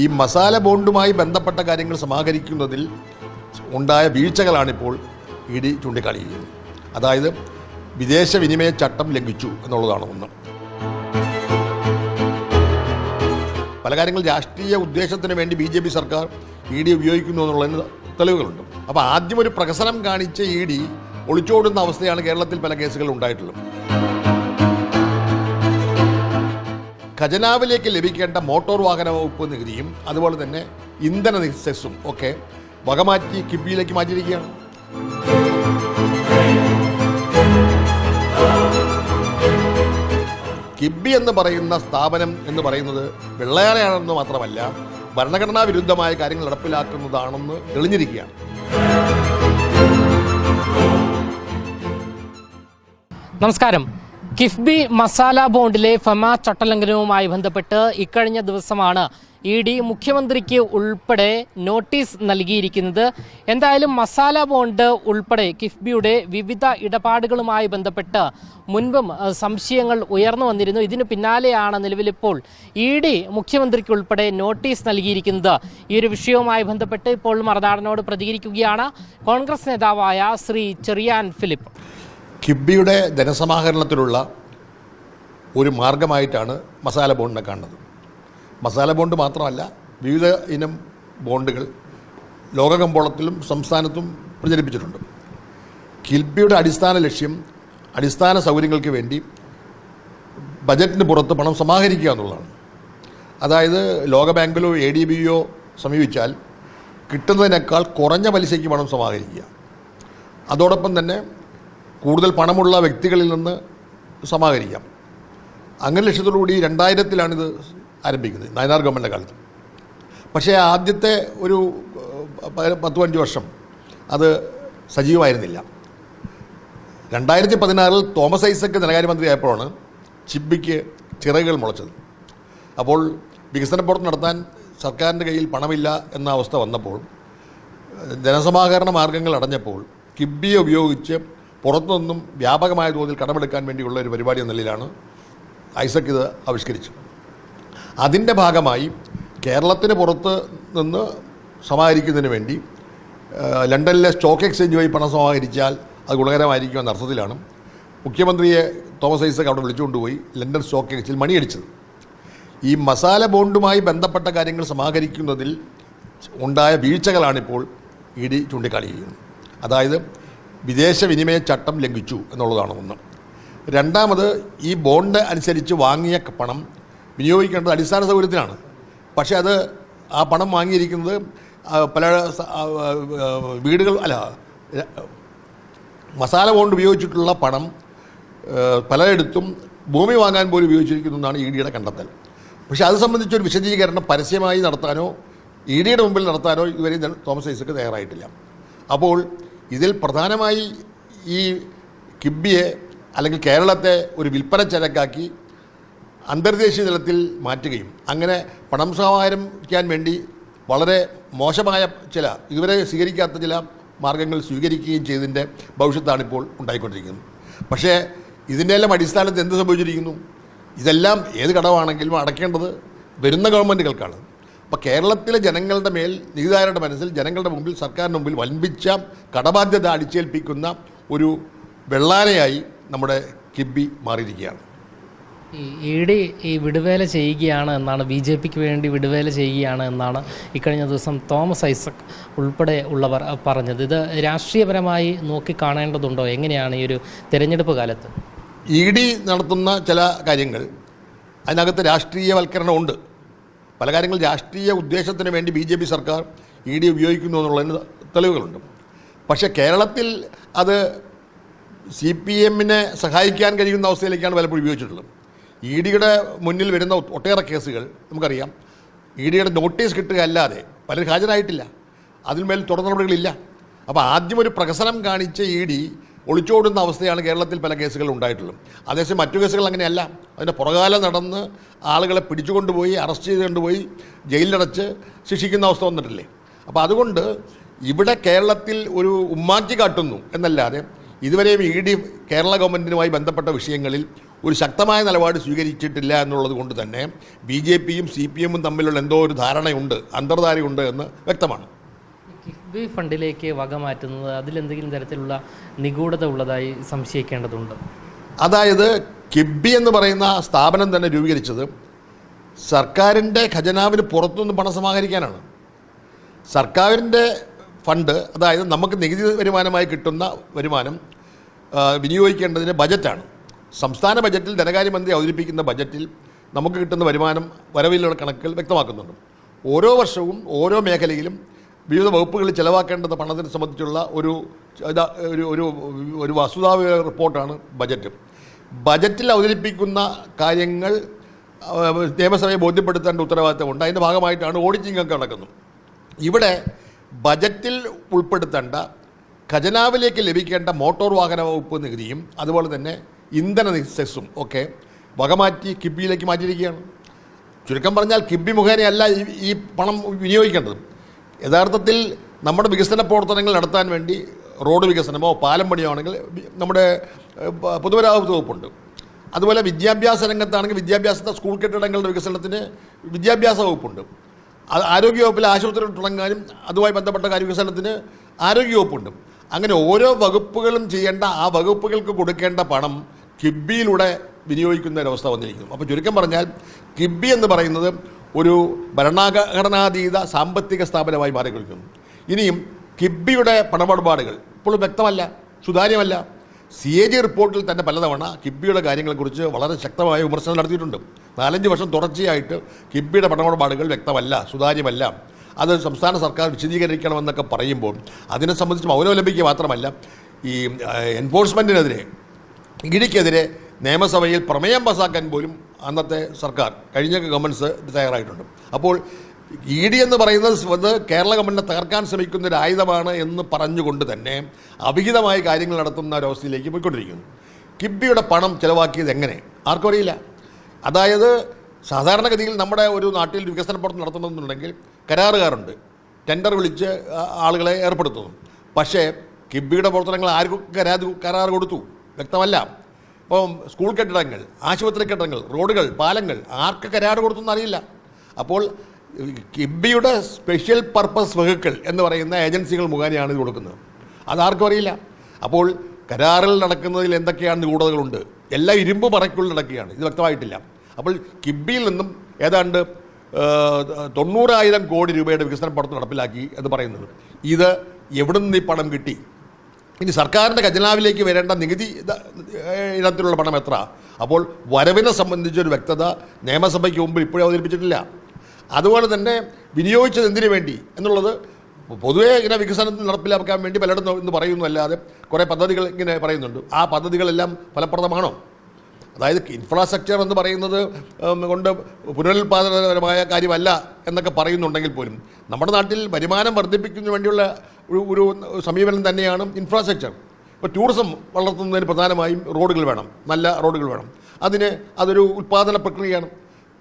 ഈ മസാല ബോണ്ടുമായി ബന്ധപ്പെട്ട കാര്യങ്ങൾ സമാഹരിക്കുന്നതിൽ ഉണ്ടായ വീഴ്ചകളാണിപ്പോൾ ഇ ഡി ചൂണ്ടിക്കാണിക്കുന്നത്. അതായത് വിദേശ വിനിമയ ചട്ടം ലംഘിച്ചു എന്നുള്ളതാണ് ഒന്ന്. പല കാര്യങ്ങൾ രാഷ്ട്രീയ ഉദ്ദേശത്തിന് വേണ്ടി ബി ജെ പി സർക്കാർ ഇ ഡി ഉപയോഗിക്കുന്നു എന്നുള്ളതിന് തെളിവുകളുണ്ട്. അപ്പോൾ ആദ്യം ഒരു പ്രഹസനം കാണിച്ച ഇ ഡി ഒളിച്ചോടുന്ന അവസ്ഥയാണ് കേരളത്തിൽ പല കേസുകളിൽ ഉണ്ടായിട്ടുള്ളത്. ഖജനാവിലേക്ക് ലഭിക്കേണ്ട മോട്ടോർ വാഹന വകുപ്പ് നികുതിയും അതുപോലെ തന്നെ ഇന്ധന സെസ്സും ഒക്കെ വകമാറ്റി കിബിയിലേക്ക് മാറ്റിയിരിക്കുകയാണ്. കിബി എന്ന് പറയുന്ന സ്ഥാപനം എന്ന് പറയുന്നത് വെള്ളയാനയാണെന്ന് മാത്രമല്ല ഭരണഘടനാ വിരുദ്ധമായ കാര്യങ്ങൾ നടപ്പിലാക്കുന്നതാണെന്ന് തെളിഞ്ഞിരിക്കുകയാണ്. നമസ്കാരം. കിഫ്ബി മസാല ബോണ്ടിലെ ഫെമ ചട്ടലംഘനവുമായി ബന്ധപ്പെട്ട് ഇക്കഴിഞ്ഞ ദിവസമാണ് ഇ ഡി മുഖ്യമന്ത്രിക്ക് ഉൾപ്പെടെ നോട്ടീസ് നൽകിയിരിക്കുന്നത്. എന്തായാലും മസാല ബോണ്ട് ഉൾപ്പെടെ കിഫ്ബിയുടെ വിവിധ ഇടപാടുകളുമായി ബന്ധപ്പെട്ട് മുൻപും സംശയങ്ങൾ ഉയർന്നു വന്നിരുന്നു. ഇതിനു പിന്നാലെയാണ് നിലവിലിപ്പോൾ ഇ ഡി മുഖ്യമന്ത്രിക്ക് ഉൾപ്പെടെ നോട്ടീസ് നൽകിയിരിക്കുന്നത്. ഈ ഒരു വിഷയവുമായി ബന്ധപ്പെട്ട് ഇപ്പോൾ മറുനാടനോട് പ്രതികരിക്കുകയാണ് കോൺഗ്രസ് നേതാവായ ശ്രീ ചെറിയാൻ ഫിലിപ്പ്. കിബിയുടെ ധനസമാഹരണത്തിലുള്ള ഒരു മാർഗമായിട്ടാണ് മസാല ബോണ്ടിനെ കാണുന്നത്. മസാല ബോണ്ട് മാത്രമല്ല വിവിധ ഇനം ബോണ്ടുകൾ ലോകകമ്പോളത്തിലും സംസ്ഥാനത്തും പ്രചരിപ്പിച്ചിട്ടുണ്ട്. കിൽബിയുടെ അടിസ്ഥാന ലക്ഷ്യം അടിസ്ഥാന സൗകര്യങ്ങൾക്ക് വേണ്ടി ബജറ്റിന് പുറത്ത് പണം സമാഹരിക്കുക എന്നുള്ളതാണ്. അതായത് ലോകബാങ്കിലോ എ ഡി ബിയോ സമീപിച്ചാൽ കിട്ടുന്നതിനേക്കാൾ കുറഞ്ഞ പലിശയ്ക്ക് പണം സമാഹരിക്കുക. അതോടൊപ്പം തന്നെ കൂടുതൽ പണമുള്ള വ്യക്തികളിൽ നിന്ന് സമാഹരിക്കാം. അങ്ങനെ ലക്ഷ്യത്തോടുകൂടി രണ്ടായിരത്തിലാണിത് ആരംഭിക്കുന്നത് നയനാർ ഗവൺമെന്റ് കാലത്ത്. പക്ഷേ ആദ്യത്തെ ഒരു പത്ത് പതിനഞ്ച് വർഷം അത് സജീവമായിരുന്നില്ല. രണ്ടായിരത്തി പതിനാറിൽ തോമസ് ഐസക്ക് ധനകാര്യമന്ത്രിയായപ്പോഴാണ് ചിബിക്ക് ചിറകുകൾ മുളച്ചത്. അപ്പോൾ വികസന പ്രവർത്തനം നടത്താൻ സർക്കാരിന്റെ കയ്യിൽ പണമില്ല എന്ന അവസ്ഥ വന്നപ്പോൾ ധനസമാഹരണ മാർഗങ്ങൾ അടഞ്ഞപ്പോൾ കിബിയെ ഉപയോഗിച്ച് പുറത്തുനിന്നും വ്യാപകമായ തോതിൽ കടമെടുക്കാൻ വേണ്ടിയുള്ള ഒരു പരിപാടി എന്ന നിലയിലാണ് ഐസക് ഇത് ആവിഷ്കരിച്ചു അതിന്റെ ഭാഗമായി കേരളത്തിന് പുറത്ത് നിന്ന് സമാഹരിക്കുന്നതിന് വേണ്ടി ലണ്ടനിലെ സ്റ്റോക്ക് എക്സ്ചേഞ്ച് വഴി പണം സമാഹരിച്ചാൽ അത് ഗുണകരമായിരിക്കും എന്ന അർത്ഥത്തിലാണ് മുഖ്യമന്ത്രിയെ തോമസ് ഐസക് അവിടെ വിളിച്ചുകൊണ്ടുപോയി ലണ്ടൻ സ്റ്റോക്ക് എക്സ്ചേഞ്ചിൽ മണിയടിച്ചത്. ഈ മസാല ബോണ്ടുമായി ബന്ധപ്പെട്ട കാര്യങ്ങൾ സമാഹരിക്കുന്നതിൽ ഉണ്ടായ വീഴ്ചകളാണിപ്പോൾ ഇ ഡി ചൂണ്ടിക്കാണിക്കുന്നത്. അതായത് വിദേശ വിനിമയ ചട്ടം ലംഘിച്ചു എന്നുള്ളതാണ് ഒന്ന്. രണ്ടാമത് ഈ ബോണ്ട് അനുസരിച്ച് വാങ്ങിയ പണം വിനിയോഗിക്കേണ്ടത് അടിസ്ഥാന സൗകര്യത്തിനാണ് പക്ഷേ അത് ആ പണം വാങ്ങിയിരിക്കുന്നത് പല വീടുകൾ അല്ല മസാല ബോണ്ട് ഉപയോഗിച്ചിട്ടുള്ള പണം പലയിടത്തും ഭൂമി വാങ്ങാൻ പോലും ഉപയോഗിച്ചിരിക്കുന്നു എന്നാണ് ഇ ഡിയുടെ കണ്ടെത്തൽ. പക്ഷേ അത് സംബന്ധിച്ചൊരു വിശദീകരണം പരസ്യമായി നടത്താനോ ഇ ഡിയുടെ മുമ്പിൽ നടത്താനോ ഇതുവരെ തോമസ് ഐസക്ക് തയ്യാറായിട്ടില്ല. അപ്പോൾ ഇതിൽ പ്രധാനമായി ഈ കിബിയെ അല്ലെങ്കിൽ കേരളത്തെ ഒരു വിൽപ്പന ചരക്കാക്കി അന്തർദേശീയ തലത്തിൽ മാറ്റുകയും അങ്ങനെ പണം സമാഹരിക്കാൻ വേണ്ടി വളരെ മോശമായ ചില ഇതുവരെ സ്വീകരിക്കാത്ത ചില മാർഗങ്ങൾ സ്വീകരിക്കുകയും ചെയ്തതിന്റെ ഭവിഷ്യത്താണ് ഇപ്പോൾ ഉണ്ടായിക്കൊണ്ടിരിക്കുന്നത്. പക്ഷേ ഇതിന്റെ എല്ലാം അടിസ്ഥാനത്തിൽ എന്ത് സംഭവിച്ചിരിക്കുന്നു? ഇതെല്ലാം ഏത് കടമാണെങ്കിലും അടയ്ക്കേണ്ടത് വരുന്ന ഗവൺമെന്റുകൾക്കാണ്. അപ്പോൾ കേരളത്തിലെ ജനങ്ങളുടെ മേൽ നികുതിദാരുടെ മനസ്സിൽ ജനങ്ങളുടെ മുമ്പിൽ സർക്കാരിന് മുമ്പിൽ വൻപിച്ച കടബാധ്യത അടിച്ചേൽപ്പിക്കുന്ന ഒരു വെള്ളാനയായി നമ്മുടെ കിബി മാറിയിരിക്കുകയാണ്. ഇ ഡി ഈ വിടുവേല ചെയ്യുകയാണ് എന്നാണ് ബി ജെ പിക്ക് വേണ്ടി വിടുവേല ചെയ്യുകയാണ് എന്നാണ് ഇക്കഴിഞ്ഞ ദിവസം തോമസ് ഐസക് ഉൾപ്പെടെ ഉള്ളവർ പറഞ്ഞത്. ഇത് രാഷ്ട്രീയപരമായി നോക്കിക്കാണേണ്ടതുണ്ടോ? എങ്ങനെയാണ് ഈ ഒരു തെരഞ്ഞെടുപ്പ് കാലത്ത്? ഇ ഡി നടത്തുന്ന ചില കാര്യങ്ങൾ അതിനകത്ത് രാഷ്ട്രീയവൽക്കരണമുണ്ട്. പല കാര്യങ്ങൾ രാഷ്ട്രീയ ഉദ്ദേശത്തിന് വേണ്ടി ബി ജെ പി സർക്കാർ ഇ ഡി ഉപയോഗിക്കുന്നു എന്നുള്ളതിന് തെളിവുകളുണ്ട്. പക്ഷേ കേരളത്തിൽ അത് സി പി എമ്മിനെ സഹായിക്കാൻ കഴിയുന്ന അവസ്ഥയിലേക്കാണ് പലപ്പോഴും ഉപയോഗിച്ചിട്ടുള്ളത്. ഇ ഡിയുടെ മുന്നിൽ വരുന്ന ഒട്ടേറെ കേസുകൾ നമുക്കറിയാം. ഇ ഡിയുടെ നോട്ടീസ് കിട്ടുക അല്ലാതെ പലരും ഹാജരായിട്ടില്ല. അതിന്മേൽ തുടർ നടപടികളില്ല. അപ്പോൾ ആദ്യം ഒരു പ്രഹസനം കാണിച്ച ഇ ഡി ഒളിച്ചോടുന്ന അവസ്ഥയാണ് കേരളത്തിൽ പല കേസുകൾ ഉണ്ടായിട്ടുള്ളത്. അതേസമയം മറ്റു കേസുകൾ അങ്ങനെയല്ല. അതിന്റെ പുറകാലം നടന്ന് ആളുകളെ പിടിച്ചുകൊണ്ടുപോയി അറസ്റ്റ് ചെയ്ത് കൊണ്ടുപോയി ജയിലിലടച്ച് ശിക്ഷിക്കുന്ന അവസ്ഥ വന്നിട്ടില്ലേ? അപ്പോൾ അതുകൊണ്ട് ഇവിടെ കേരളത്തിൽ ഒരു ഉമ്മാറ്റി കാട്ടുന്നു എന്നല്ലാതെ ഇതുവരെയും ഇ ഡി കേരള ഗവൺമെന്റിനുമായി ബന്ധപ്പെട്ട വിഷയങ്ങളിൽ ഒരു ശക്തമായ നിലപാട് സ്വീകരിച്ചിട്ടില്ല എന്നുള്ളത് കൊണ്ട് തന്നെ ബി ജെ പിയും സി പി എമ്മും തമ്മിലുള്ള എന്തോ ഒരു ധാരണയുണ്ട് അന്തർധാരയുണ്ട് എന്ന് വ്യക്തമാണ്. കിഫ്ബി ഫണ്ടിലേക്ക് വക മാറ്റുന്നത് അതിലെന്തെങ്കിലും തരത്തിലുള്ള നിഗൂഢത ഉള്ളതായി സംശയിക്കേണ്ടതുണ്ട്. അതായത് കിബി എന്ന് പറയുന്ന സ്ഥാപനം തന്നെ രൂപീകരിച്ചത് സർക്കാരിന്റെ ഖജനാവിന് പുറത്തുനിന്ന് പണം സമാഹരിക്കാനാണ്. സർക്കാരിന്റെ ഫണ്ട് അതായത് നമുക്ക് നികുതി വരുമാനമായി കിട്ടുന്ന വരുമാനം വിനിയോഗിക്കേണ്ടതിന് ബജറ്റാണ്. സംസ്ഥാന ബജറ്റിൽ ധനകാര്യമന്ത്രി അവതരിപ്പിക്കുന്ന ബജറ്റിൽ നമുക്ക് കിട്ടുന്ന വരുമാനം വരവിലുള്ള കണക്കുകൾ വ്യക്തമാക്കുന്നുണ്ട്. ഓരോ വർഷവും ഓരോ മേഖലയിലും വിവിധ വകുപ്പുകളിൽ ചെലവാക്കേണ്ടുന്ന പണത്തിനെ സംബന്ധിച്ചുള്ള ഒരു ഒരു ഒരു ഒരു വസ്തുതാ റിപ്പോർട്ടാണ് ബജറ്റ്. ബജറ്റിൽ അവതരിപ്പിക്കുന്ന കാര്യങ്ങൾ നിയമസഭയെ ബോധ്യപ്പെടുത്തേണ്ട ഉത്തരവാദിത്തമുണ്ട് അതിന്റെ ഭാഗമായിട്ടാണ് ഓഡിറ്റിംഗ് ഒക്കെ നടക്കുന്നത്. ഇവിടെ ബജറ്റിൽ ഉൾപ്പെടുത്തേണ്ട ഖജനാവിലേക്ക് ലഭിക്കേണ്ട മോട്ടോർ വാഹന വകുപ്പ് നികുതിയും അതുപോലെ തന്നെ ഇന്ധന സെസ്സും ഒക്കെ വകമാറ്റി കിബിയിലേക്ക് മാറ്റിയിരിക്കുകയാണ്. ചുരുക്കം പറഞ്ഞാൽ കിബി മുഖേനയല്ല ഈ പണം വിനിയോഗിക്കേണ്ടത്. യഥാർത്ഥത്തിൽ നമ്മുടെ വികസന പ്രവർത്തനങ്ങൾ നടത്താൻ വേണ്ടി റോഡ് വികസനമോ പാലം പണിയോ ആണെങ്കിൽ നമ്മുടെ പൊതുമരാമത്ത് വകുപ്പുണ്ട്. അതുപോലെ വിദ്യാഭ്യാസ രംഗത്താണെങ്കിൽ വിദ്യാഭ്യാസത്തെ സ്കൂൾ കെട്ടിടങ്ങളുടെ വികസനത്തിന് വിദ്യാഭ്യാസ വകുപ്പുണ്ട്. ആരോഗ്യ ആരോഗ്യവകുപ്പിൽ ആശുപത്രികൾ തുടങ്ങാനും അതുമായി ബന്ധപ്പെട്ട കാര്യ വികസനത്തിന് ആരോഗ്യവകുപ്പുണ്ട് അങ്ങനെ ഓരോ വകുപ്പുകളും ചെയ്യേണ്ട ആ വകുപ്പുകൾക്ക് കൊടുക്കേണ്ട പണം കിബിയിലൂടെ വിനിയോഗിക്കുന്ന ഒരവസ്ഥ വന്നിരിക്കുന്നു. അപ്പോൾ ചുരുക്കം പറഞ്ഞാൽ കിബി എന്ന് പറയുന്നത് ഒരു ഭരണഘടനാതീത സാമ്പത്തിക സ്ഥാപനമായി മാറിക്കൊടുക്കുന്നു ഇനിയും കിബിയുടെ പണമിടപാടുകൾ ഇപ്പോഴും വ്യക്തമല്ല സുതാര്യമല്ല. സി എ ജി റിപ്പോർട്ടിൽ തന്നെ പലതവണ കിബിയുടെ കാര്യങ്ങളെക്കുറിച്ച് വളരെ ശക്തമായ വിമർശനം നടത്തിയിട്ടുണ്ട്. നാലഞ്ച് വർഷം തുടർച്ചയായിട്ട് കിബിയുടെ പണമിടപാടുകൾ വ്യക്തമല്ല സുതാര്യമല്ല. അത് സംസ്ഥാന സർക്കാർ വിശദീകരിക്കണമെന്നൊക്കെ പറയുമ്പോൾ അതിനെ സംബന്ധിച്ച് മൗനം ലഭിക്കുക മാത്രമല്ല ഈ എൻഫോഴ്സ്മെന്റിനെതിരെ ഇടിക്കെതിരെ നിയമസഭയിൽ പ്രമേയം പാസാക്കാൻ പോലും അന്നത്തെ സർക്കാർ കഴിഞ്ഞ ഗവൺമെന്റ്സ് തയ്യാറായിട്ടുണ്ട്. അപ്പോൾ ഇ ഡി എന്ന് പറയുന്നത് കേരള ഗവൺമെന്റിനെ തകർക്കാൻ ശ്രമിക്കുന്ന ഒരു ആയുധമാണ് എന്ന് പറഞ്ഞുകൊണ്ട് തന്നെ അവിഹിതമായ കാര്യങ്ങൾ നടത്തുന്ന ഒരവസ്ഥയിലേക്ക് പോയിക്കൊണ്ടിരിക്കുന്നു. കിബിയുടെ പണം ചിലവാക്കിയത് എങ്ങനെ? ആർക്കും അറിയില്ല. അതായത് സാധാരണഗതിയിൽ നമ്മുടെ ഒരു നാട്ടിൽ വികസന പ്രവർത്തനം നടത്തണമെന്നുണ്ടെങ്കിൽ കരാറുകാരുണ്ട്. ടെൻഡർ വിളിച്ച് ആളുകളെ ഏർപ്പെടുത്തുന്നു. പക്ഷേ കിബിയുടെ പ്രവർത്തനങ്ങൾ ആർക്കും കരാർ കരാർ കൊടുത്തു. വ്യക്തമല്ല. സ്കൂൾ കെട്ടിടങ്ങൾ ആശുപത്രി കെട്ടിടങ്ങൾ റോഡുകൾ പാലങ്ങൾ ആർക്ക് കരാറ് കൊടുത്തെന്ന് അറിയില്ല. അപ്പോൾ കിബിയുടെ സ്പെഷ്യൽ പർപ്പസ് വെഹിക്കിൾ എന്ന് പറയുന്ന ഏജൻസികൾ മുഖേനയാണ് ഇത് കൊടുക്കുന്നത്. അതാർക്കും അറിയില്ല. അപ്പോൾ കരാറിൽ നടക്കുന്നതിൽ എന്തൊക്കെയാണ് നിഗൂഢതകളുണ്ട്? എല്ലാം ഇരുമ്പ് പറയ്ക്കുള്ളിൽ നടക്കുകയാണ്. ഇത് വ്യക്തമായിട്ടില്ല. അപ്പോൾ കിബിയിൽ നിന്നും ഏതാണ്ട് തൊണ്ണൂറായിരം കോടി രൂപയുടെ വികസന പ്രവർത്തനം നടപ്പിലാക്കി എന്ന് പറയുന്നത്. ഇത് എവിടെ നിന്ന് ഈ പണം കിട്ടി? ഇനി സർക്കാരിന്റെ ഖജനാവിലേക്ക് വരേണ്ട നികുതി ഇനത്തിലുള്ള പണം എത്ര? അപ്പോൾ വരവിനെ സംബന്ധിച്ചൊരു വ്യക്തത നിയമസഭയ്ക്ക് മുമ്പ് ഇപ്പോഴും അവതരിപ്പിച്ചിട്ടില്ല. അതുപോലെ തന്നെ വിനിയോഗിച്ചത് എന്തിനു വേണ്ടി? എന്നുള്ളത് പൊതുവേ ഇങ്ങനെ വികസനത്തിൽ നടപ്പിലാക്കാൻ വേണ്ടി പലയിടത്തും ഇന്ന് പറയുന്നു അല്ലാതെ കുറേ പദ്ധതികൾ ഇങ്ങനെ പറയുന്നുണ്ട്. ആ പദ്ധതികളെല്ലാം ഫലപ്രദമാണോ? അതായത് ഇൻഫ്രാസ്ട്രക്ചർ എന്ന് പറയുന്നത് കൊണ്ട് പുനരുൽപാദനപരമായ കാര്യമല്ല എന്നൊക്കെ പറയുന്നുണ്ടെങ്കിൽ പോലും നമ്മുടെ നാട്ടിൽ വരുമാനം വർദ്ധിപ്പിക്കുന്നതിന് വേണ്ടിയുള്ള ഒരു സമീപനം തന്നെയാണ് ഇൻഫ്രാസ്ട്രക്ചർ ഇപ്പോൾ ടൂറിസം വളർത്തുന്നതിന് പ്രധാനമായും റോഡുകൾ വേണം നല്ല റോഡുകൾ വേണം. അതിന് അതൊരു ഉൽപ്പാദന പ്രക്രിയയാണ്.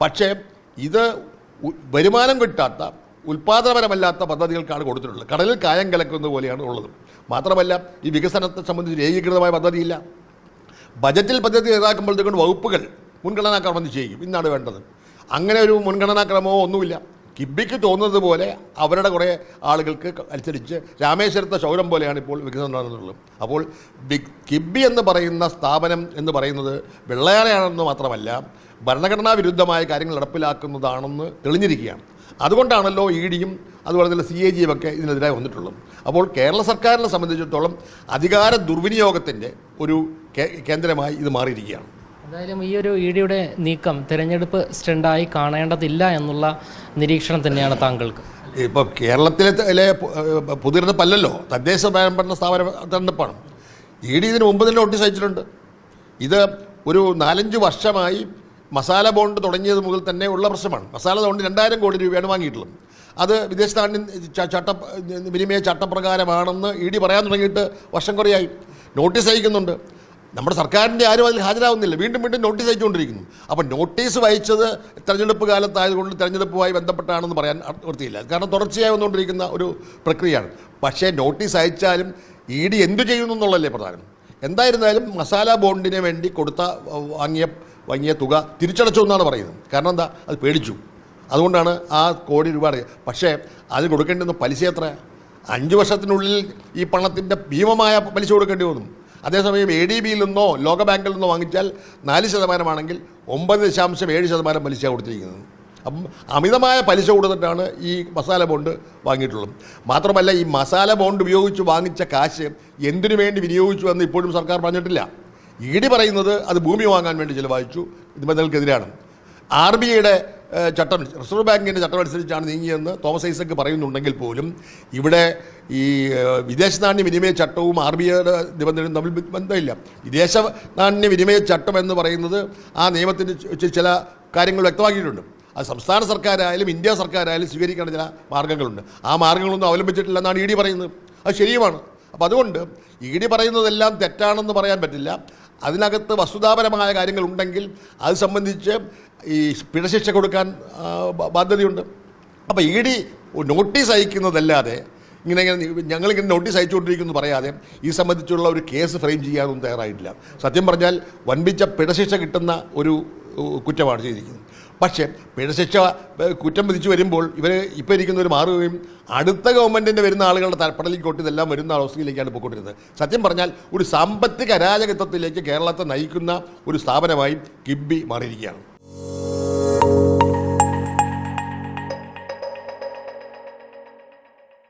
പക്ഷേ ഇത് വരുമാനം കിട്ടാത്ത ഉൽപ്പാദനപരമല്ലാത്ത പദ്ധതികൾക്കാണ് കൊടുത്തിട്ടുള്ളത്. കടലിൽ കായം കലക്കുന്നത് പോലെയാണ് ഉള്ളത്. മാത്രമല്ല ഈ വികസനത്തെ സംബന്ധിച്ച് ഏകീകൃതമായ പദ്ധതിയില്ല. ബജറ്റിൽ പദ്ധതി ഇതാക്കുമ്പോഴത്തേക്കും വകുപ്പുകൾ മുൻഗണനാക്രമം ചെയ്യും. ഇന്നാണ് വേണ്ടത്. അങ്ങനെ ഒരു മുൻഗണനാക്രമമോ ഒന്നുമില്ല. കിബിക്ക് തോന്നുന്നത് പോലെ അവരുടെ കുറേ ആളുകൾക്ക് അനുസരിച്ച് രാമേശ്വരത്തെ ശൗരം പോലെയാണ് ഇപ്പോൾ വികസനം നടന്നിട്ടുള്ളത് അപ്പോൾ ബിഗ് കിബി എന്ന് പറയുന്ന സ്ഥാപനം എന്ന് പറയുന്നത് വെള്ളയാനയാണെന്ന് മാത്രമല്ല ഭരണഘടനാ വിരുദ്ധമായ കാര്യങ്ങൾ നടപ്പിലാക്കുന്നതാണെന്ന് തെളിഞ്ഞിരിക്കുകയാണ്. അതുകൊണ്ടാണല്ലോ ഇ ഡിയും അതുപോലെ തന്നെ സി എ ജിയും ഒക്കെ ഇതിനെതിരായി വന്നിട്ടുള്ളത്. അപ്പോൾ കേരള സർക്കാരിനെ സംബന്ധിച്ചിടത്തോളം അധികാര ദുർവിനിയോഗത്തിന്റെ ഒരു കേന്ദ്രമായി ഇത് മാറിയിരിക്കുകയാണ്. എന്തായാലും ഈ ഒരു ഇ ഡിയുടെ നീക്കം തിരഞ്ഞെടുപ്പ് സ്റ്റണ്ടായി കാണേണ്ടതില്ല എന്നുള്ള നിരീക്ഷണം തന്നെയാണ് താങ്കൾക്ക്. ഇപ്പോൾ കേരളത്തിലെ ത- ലെ പു- തദ്ദേശ ഭരണ സ്ഥാപന തെരഞ്ഞെടുപ്പാണ്. ഇ ഡി ഇതിന് മുമ്പ് തന്നെ നോട്ടീസ് അയച്ചിട്ടുണ്ട്. ഇത് ഒരു നാലഞ്ച് വർഷമായി മസാല ബോണ്ട് തുടങ്ങിയത് മുതൽ തന്നെ ഉള്ള പ്രശ്നമാണ്. മസാല ബോണ്ട് രണ്ടായിരം കോടി രൂപയാണ് വാങ്ങിയിട്ടുള്ളത്. അത് വിദേശ നാണ്യ ചട്ട വിനിമയ ചട്ടപ്രകാരമാണെന്ന് ഇ ഡി പറയാൻ തുടങ്ങിയിട്ട് വർഷം കുറയായി. നോട്ടീസ് അയക്കുന്നുണ്ട്. നമ്മുടെ സർക്കാരിന്റെ ആരും അതിൽ ഹാജരാകുന്നില്ല വീണ്ടും വീണ്ടും നോട്ടീസ് അയച്ചുകൊണ്ടിരിക്കുന്നു. അപ്പം നോട്ടീസ് വായിച്ചത് തെരഞ്ഞെടുപ്പ് കാലത്തായതുകൊണ്ട് തെരഞ്ഞെടുപ്പുമായി ബന്ധപ്പെട്ടാണെന്ന് പറയാൻ വൃത്തിയില്ല. കാരണം തുടർച്ചയായി വന്നുകൊണ്ടിരിക്കുന്ന ഒരു പ്രക്രിയയാണ്. പക്ഷേ നോട്ടീസ് അയച്ചാലും ഇ ഡി എന്തു ചെയ്യുന്നു എന്നുള്ളതല്ലേ പ്രധാനം. എന്തായിരുന്നാലും മസാല ബോണ്ടിന് വേണ്ടി കൊടുത്ത വാങ്ങിയ വാങ്ങിയ തുക തിരിച്ചടച്ചു എന്നാണ് പറയുന്നത്. കാരണം എന്താ? അത് പേടിച്ചു. അതുകൊണ്ടാണ് ആ കോടി രൂപ അറിയുക പക്ഷേ അത് കൊടുക്കേണ്ടുന്ന പലിശ എത്ര അഞ്ച് വർഷത്തിനുള്ളിൽ ഈ പണത്തിന്റെ ഭീമമായ പലിശ കൊടുക്കേണ്ടി വന്നു. അതേസമയം എ ഡി ബിയിൽ നിന്നോ ലോകബാങ്കിൽ നിന്നോ വാങ്ങിച്ചാൽ നാല് ശതമാനമാണെങ്കിൽ ഒമ്പത് ദശാംശം ഏഴ് ശതമാനം പലിശ കൊടുത്തിരിക്കുന്നത്. അപ്പം അമിതമായ പലിശ കൊടുത്തിട്ടാണ് ഈ മസാല ബോണ്ട് വാങ്ങിയിട്ടുള്ളത്. മാത്രമല്ല ഈ മസാല ബോണ്ട് ഉപയോഗിച്ച് വാങ്ങിച്ച കാശ് എന്തിനു വേണ്ടി വിനിയോഗിച്ചു എന്ന് ഇപ്പോഴും സർക്കാർ പറഞ്ഞിട്ടില്ല. ഇ ഡി പറയുന്നത് അത് ഭൂമി വാങ്ങാൻ വേണ്ടി ചിലവഴിച്ചു ഇത് ബന്ധങ്ങൾക്കെതിരാണ് ആർ ബി ഐയുടെ ചട്ടം റിസർവ് ബാങ്കിന്റെ ചട്ടം അനുസരിച്ചാണ് നീങ്ങിയെന്ന് തോമസ് ഐസക്ക് പറയുന്നുണ്ടെങ്കിൽ പോലും ഇവിടെ ഈ വിദേശ നാണ്യ വിനിമയ ചട്ടവും ആർ ബി ഐയുടെ നിബന്ധനയും തമ്മിൽ ബന്ധമില്ല. വിദേശ നാണ്യ വിനിമയ ചട്ടം എന്ന് പറയുന്നത് ആ നിയമത്തിന് ചില കാര്യങ്ങൾ വ്യക്തമാക്കിയിട്ടുണ്ട്. അത് സംസ്ഥാന സർക്കാരായാലും ഇന്ത്യ സർക്കാരായാലും സ്വീകരിക്കേണ്ട ചില മാർഗങ്ങളുണ്ട് ആ മാർഗങ്ങളൊന്നും അവലംബിച്ചിട്ടില്ലെന്നാണ് ഇ ഡി പറയുന്നത്. അത് ശരിയുമാണ്. അപ്പോൾ അതുകൊണ്ട് ഇ ഡി പറയുന്നതെല്ലാം തെറ്റാണെന്ന് പറയാൻ പറ്റില്ല. അതിനകത്ത് വസ്തുതാപരമായ കാര്യങ്ങളുണ്ടെങ്കിൽ അത് സംബന്ധിച്ച് ഈ പിഴശിക്ഷ കൊടുക്കാൻ ബാധ്യതയുണ്ട്. അപ്പോൾ ഇ ഡി നോട്ടീസ് അയക്കുന്നതല്ലാതെ ഇങ്ങനെ ഇങ്ങനെ ഞങ്ങളിങ്ങനെ നോട്ടീസ് അയച്ചുകൊണ്ടിരിക്കുന്നു പറയാതെ ഈ സംബന്ധിച്ചുള്ള ഒരു കേസ് ഫ്രെയിം ചെയ്യാനൊന്നും തയ്യാറായിട്ടില്ല. സത്യം പറഞ്ഞാൽ വൻപിച്ച പിഴശിക്ഷ കിട്ടുന്ന ഒരു കുറ്റമാണ് ചെയ്തിരിക്കുന്നത് പക്ഷേ പിഴശിക്ഷ കുറ്റം വിധിച്ചു വരുമ്പോൾ ഇവർ ഇപ്പോൾ ഇരിക്കുന്നവർ മാറുകയും അടുത്ത ഗവൺമെന്റിന്റെ വരുന്ന ആളുകളുടെ തലപ്പടലിക്കോട്ട് ഇതെല്ലാം വരുന്ന അവസ്ഥയിലേക്കാണ് പോയിക്കൊണ്ടിരുന്നത്. സത്യം പറഞ്ഞാൽ ഒരു സാമ്പത്തിക അരാജകത്വത്തിലേക്ക് കേരളത്തെ നയിക്കുന്ന ഒരു സ്ഥാപനമായി കിബി മാറിയിരിക്കുകയാണ്.